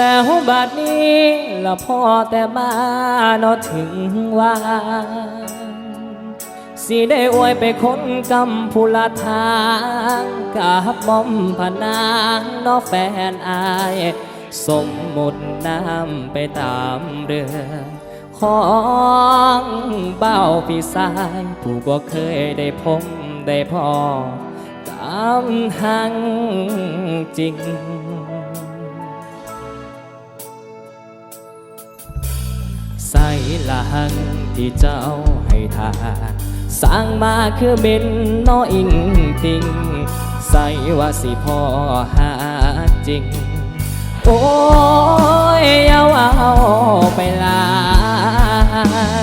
แล้วบัดนี้ละพ่อแต่มานอถึงว่าสิได้อวยไปคนกำพุละทางกับมอมพนางนอแฟนอาย สมมุติน้ำไปตามเรือของเบ้าพี่สายผู้บ่เคยได้พบได้พอกำหังจริง ใส่ละหังที่เจ้าให้ทาสร้างมาคือเป็นน้ออิงติงใส่ว่าสิพ่อหาจริง โอ้ยเอาเอาไปลา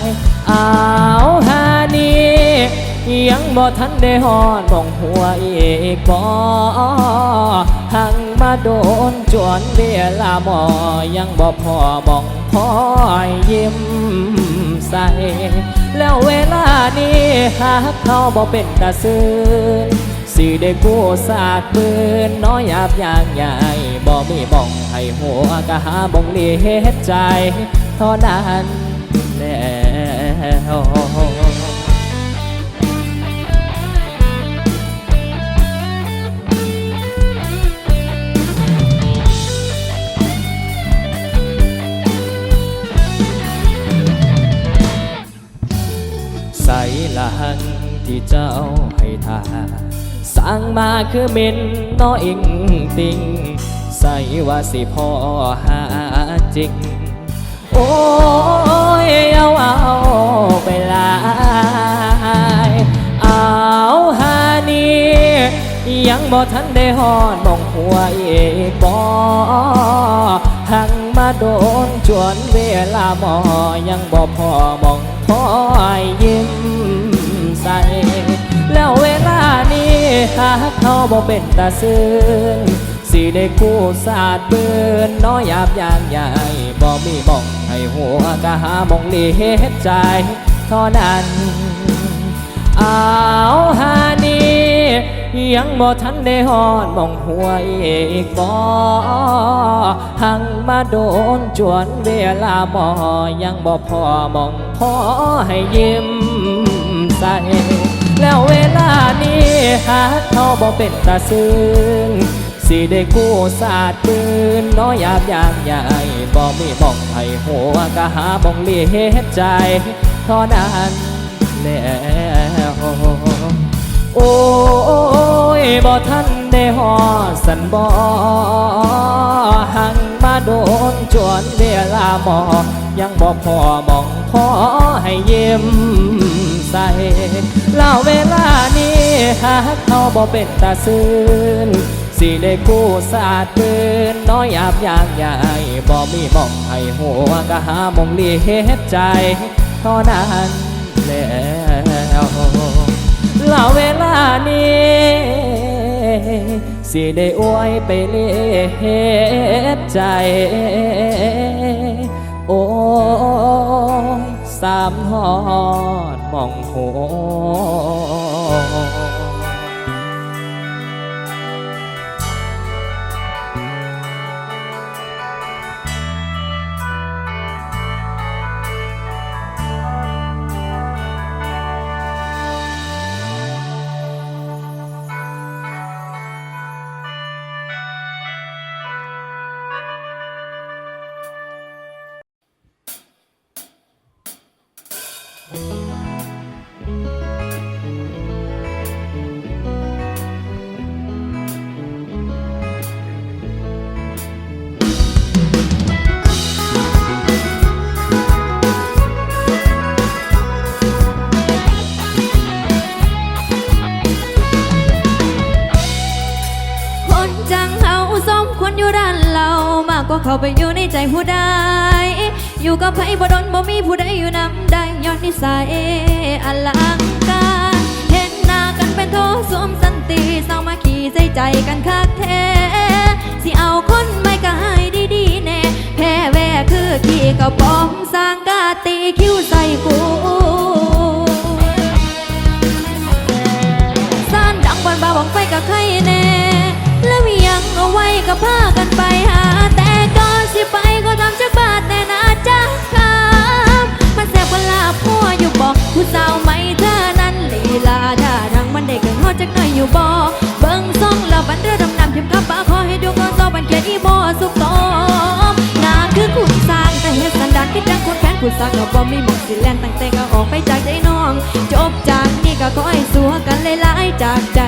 ยเอาหานี้ยังบ่ทันได้หอดบ่องหัวอีกบ่หัง โดนจวนเวลาหมอยังบ่พอบ่องพอยยิ้มใส่ แล้วเวลานี้หากเขาบ่เป็นตาซื่นสิได้กู้สาดปืนน้อยหยาบยางใหญ่บ่มีบ่องให้หัวก็หาบ่องเลียดใจเท่านั้น มาคือเม็นน้ออิงติง ใส่ว่าสิพ่อหาจริง โอ้ยเอาเอาไปลายเอาหานี้ยังบ่ทันได้หอดมองหัวอีกบ่หังมาโดนจวนเวลาหมอยังบ่พอมองพอยยิ้มใส่ แล้วเวลานี้หากเขาบ่เป็นตาซื่นสิได้กู้สาดปืนน้อยหยาบอย่างใหญ่บ่มีมองให้หัวก็หามองเลียดใจเท่านั้นเอาหานี้ยังบ่ทันได้หอดมองหัวอีกบ่หังมาโดนจวนเวลาหมอยังบ่พอมองพอให้ยิ้มใส่ แล้วเวลานี้หาเขาบ่เป็นตาซึ้งสิได้กู้สาดปืนน้อยหยาบอยางใหญ่บ่มีมองให้หัวก็หาบ่องเลียดใจเท่านั้นแล้วโอ้ยบ่ทันได้หอสันบ่หังมาโดนจวนเวลาหมอยังบ่พอมองพอให้ยิ้ม ใส่แล้วเวลานี้หากเขาบ่เป็นตาซื่นสิได้กู้สาดปืนน้อยหยาบย่างใหญ่บ่มีมองให้หัวก็หามองลียดใจเท่านั้นแล้วเล่าเวลานี้สิได้อวยไปเลียดใจ โอ้ สามหอดมองโหค อยู่ด้านเรามากกว่าเขาไปอยู่ในใจผู้ใดอยู่กับไผบ่ดนบ่มีผู้ใดอยู่นำได้ย้อนนิสัยอลังการเห็นหน้ากันเป็นโทสวมสันติเศร้ามาขี่ใจใจกันคักแท้สิเอาคนไม่ก็ให้ดีๆแน่แพ้แว่คือขี่กระป๋องสร้างกาตีคิ้วใส่กู็พากันไปหา แต่ก่อนสิไปก็ทำจักบาทแน่นาจ๊ะครับมันแซ่บเวลาบหัวอยู่บอกผู้สาวไม่เธอนั้นลีลาท่าทางมันได้ก่งหัดจักหน่อยอยู่บ่เบิ้งซ่องแลัวบันเรือดำน้ำข็มกับป้าขอให้ดูก้อนโซบันเกียรอีโมสุกโตงาคือคุณสางแต่เฮ็ดสันดานคิดดังคนแค้นคุณสร้างก็บ่ม่หมอสิแลนตั้งแต่ก็ออกไปจากใจน้อง จบจากนี้ก็ขอให้สัวกันหลายๆจากใจ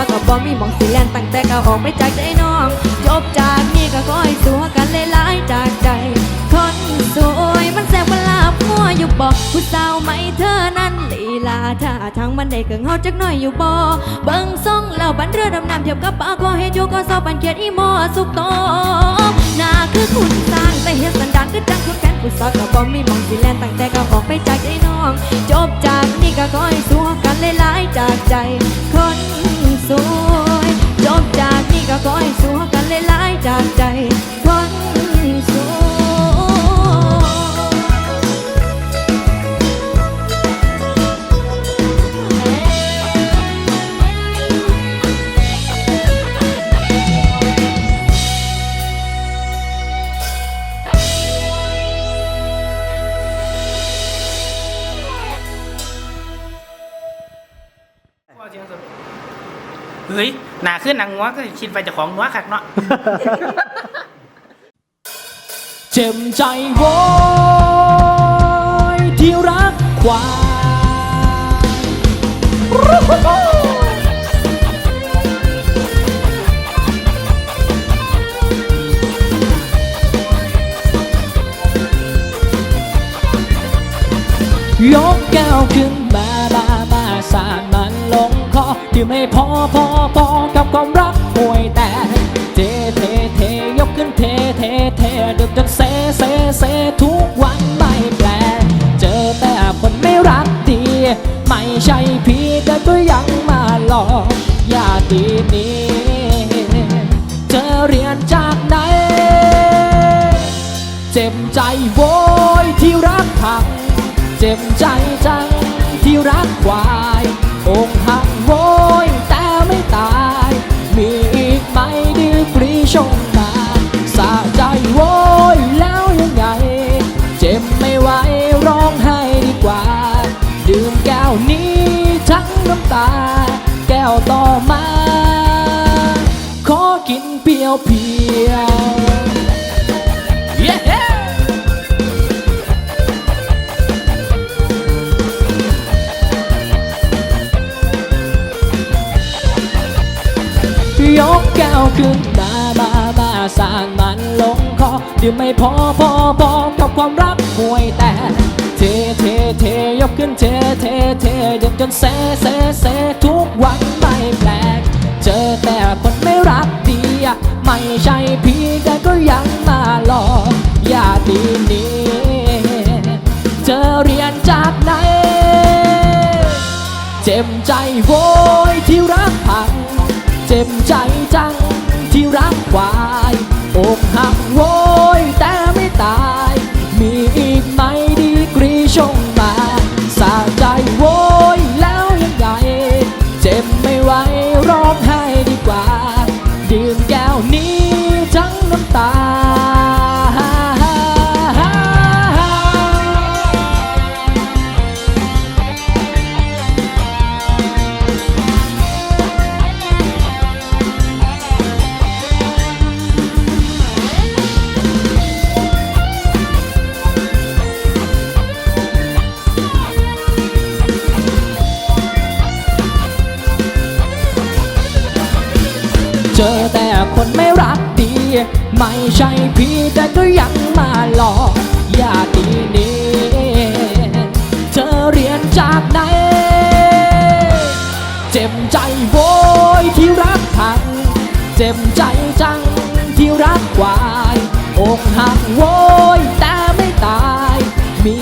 าก็บ่มีมองสิแลนตั้งแต่ก็ออกไปจากใจน้อง จบจากนี้ก็ขอให้สัวกันหลายๆจากใจ คนสวยมันแสบเวลาพัวอยู่บ่ผู้สาวไหมเธอนั้นลีลาท่าทางมันได้เกินเขาจักหน่อยอยู่บ่เบิ่งส่งแล้วบันเรือดำน้ำเทียบกับปลาคอให้ดูก็โซบันเขียนอีโมสุกโตหน้าคือคุณสร้างแต่เหตุสันดานคือจังคุณแฟนผู้สาวก็บ่มีมองสิแลนตั้งแต่ก็ออกไปจากใจน้อง จบจากนี้ก็ขอให้สัวกันหลายๆจากใจคน สวยจบจากนี้ก็ขอให้สัวกันหลายๆจากใจคน ขึ้นหนังงัวก็คิดไปเจะของงัวคักเนาะเจ็บใจโวยที่รักควายยกแก้วขึ้นมา ที่ไม่พอพอพอกับความรักห่วยแต่เทเทเทยกขึ้นเทเทเทดึกจนเซเซเซทุกวันไม่แปล เจอแต่คนไม่รักดี ไม่ใช่พี่แต่ก็ยังมาหลอกอย่าดีนี้เธอเรียนจากไหน เจ็บใจโวยที่รักพัง เจ็บใจจังที่รักควา ทั้งน้ำตา แก้วต่อมา ขอกินเพียวเพียว yeah! ยกแก้วขึ้นมามามาสร้างมันลงคอดื่มไม่พอพอพอกับความรักห่วยแต่ เทเทเทยกขึ้นเทเทเท มจนเซเซเซทุกวันไม่แปลก เจอแต่คนไม่รักดีไม่ใช่พี่ จอแต่คนไม่รักดี ไม่ใช่พี่แต่ก็ยังมาหลอกอย่าดีนี้ เธอเรียนจากไหน เจ็บใจโวยที่รักพัง เจ็บใจจังที่รักวายอกหักโวยแต่ไม่ตาย มี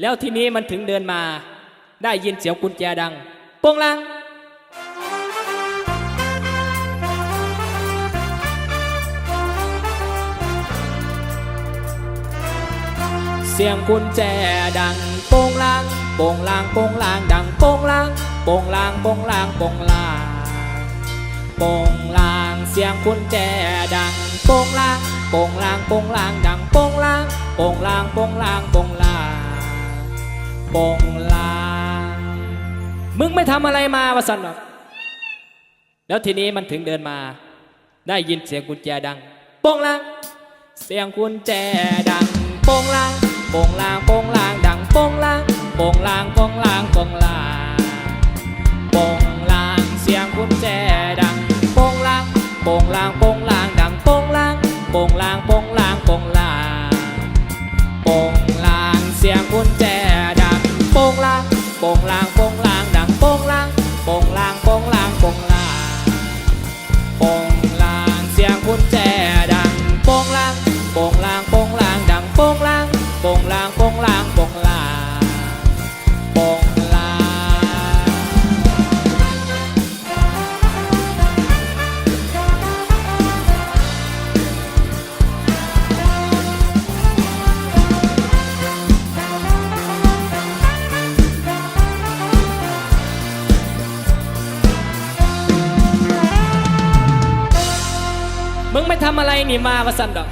แล้วทีนี้มันถึงเดินมาได้ยินเสียงกุญแจดังโป้งลัง เสียงกุญแจดังโป้งลางโป้งลางโป้งลางดังโป้งลางโป้งลางโป้งลางโป้งลางโป้งลางเสียงกุญแจดังโป้งลางโป้งลางโป้งลางดังโป้งลางโป้งลางโป้งลางโป้งลาง โป้งลางมึงไม่ทำอะไรมาวะสันหรอกแล้วทีนี้มันถึงเดินมา ได้ยินเสียงกุญแจดังโปงลางเสียงกุญแจดังโป่งลางโป่งลางโป่งลางดังโป่งลางโป่งลางโป่งลางโป่งลางโป่งลางเสียงกุญแจดังโป่งลางโป่งลางโป่งลางดังโป่งลางโป่งลางโปง นี่มาว่าสั่นดอก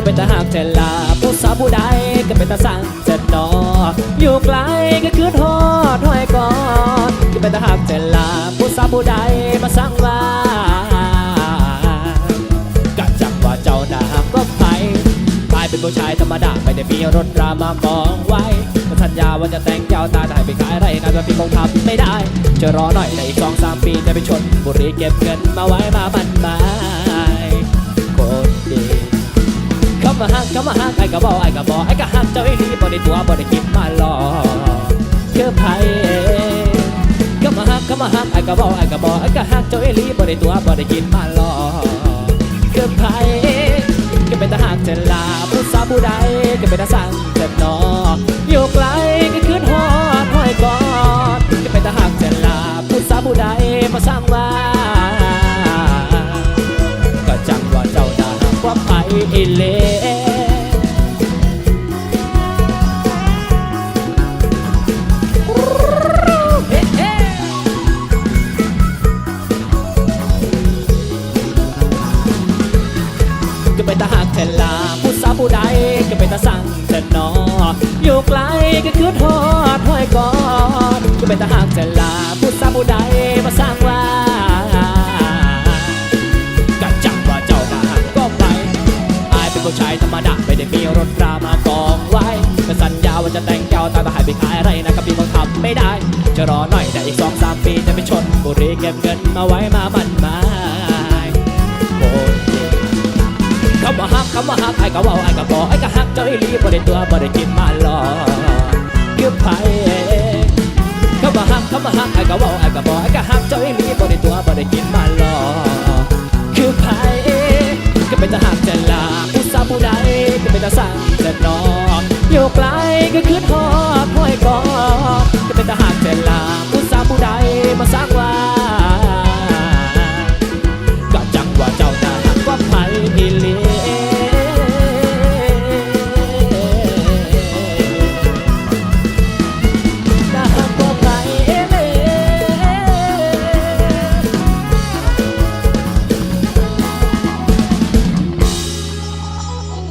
ก็เป็นตาหากแต่ลาผู้สาวผู้ใดก็เป็นตาสั่งจะนออยู่ไกลก็คือทอดห้อยก่อนก็เป็นตาหากแต่ลาผู้สาวผู้ใดมาสั่งว่าก็จังว่าเจ้าหน้าก็ไปกลายเป็นผู้ชายธรรมดาไม่ได้มีรถรามากองไว้สัญญาว่าจะแต่งเจ้าตาแต่ให้ไปขายไรงานแบบพี่คงทำไม่ได้ จะรอหน่อยในอีกสองสามปีจะไปชนบุรีเก็บเงินมาไว้มาบันม้คามาฮักเข้ามาฮักไอ้กะบอกไอ้กะบอกไอ้กะฮักเจ้าไอ้ลีบ่ได้ตัวบ่ได้คิดมาหลอกคือไผเข้ามาฮักเข้ามาฮักไอ้กะบอกไอ้กะบอกไอ้กะฮักเจ้าไอ้ลีบ่ได้ตัวบ่ได้คิดมาหลอกคือไผก็เป็นทหารเจลาผู้สาวผู้ใดก็เป็นทหารเจนออยู่ไกลก็ขึ้นฮอดห้อยกอดก็เป็นทหารเจลาผู้สาวผู้ใดมาสร้างว่าก็จังว่าเจ้าดาว่าไปอีเล่ เป็นตาหักแทนลาผู้สาวผู้ใดมาสร้างว่าก็จังว่าเจ้านาก็ไปอายเป็นผู้ชายธรรมดาไม่ได้มีรถรามากองไว้ก็สัญญาว่าจะแต่งเจ้าตาก็หายไปขายอะไรนะกับพี่คงทำไม่ได้ จะรอหน่อยแต่อีกสองสามปีจะไปชนบุรีเก็บเงินมาไว้มามันมายโอ้ยคำว่าฮักคำว่าฮักไอ้ก็ว่าไอ้ก็บอกไอ้ก็ฮักเจ้าอีหลีบ่ได้ตัวบ่ได้กินมาหลอกคือไผ มาหักเขามาหักไอ้ก็ว่าไอ้ก็บอกไอ้ก็หักเจ้าอีหลีบ่ได้ตัวบ่ได้กินมาหลอกคือไผก็เป็นทหารจะลาผู้สาวผู้ใดก็เป็นทหารจะนออยู่ไกลก็คือทอ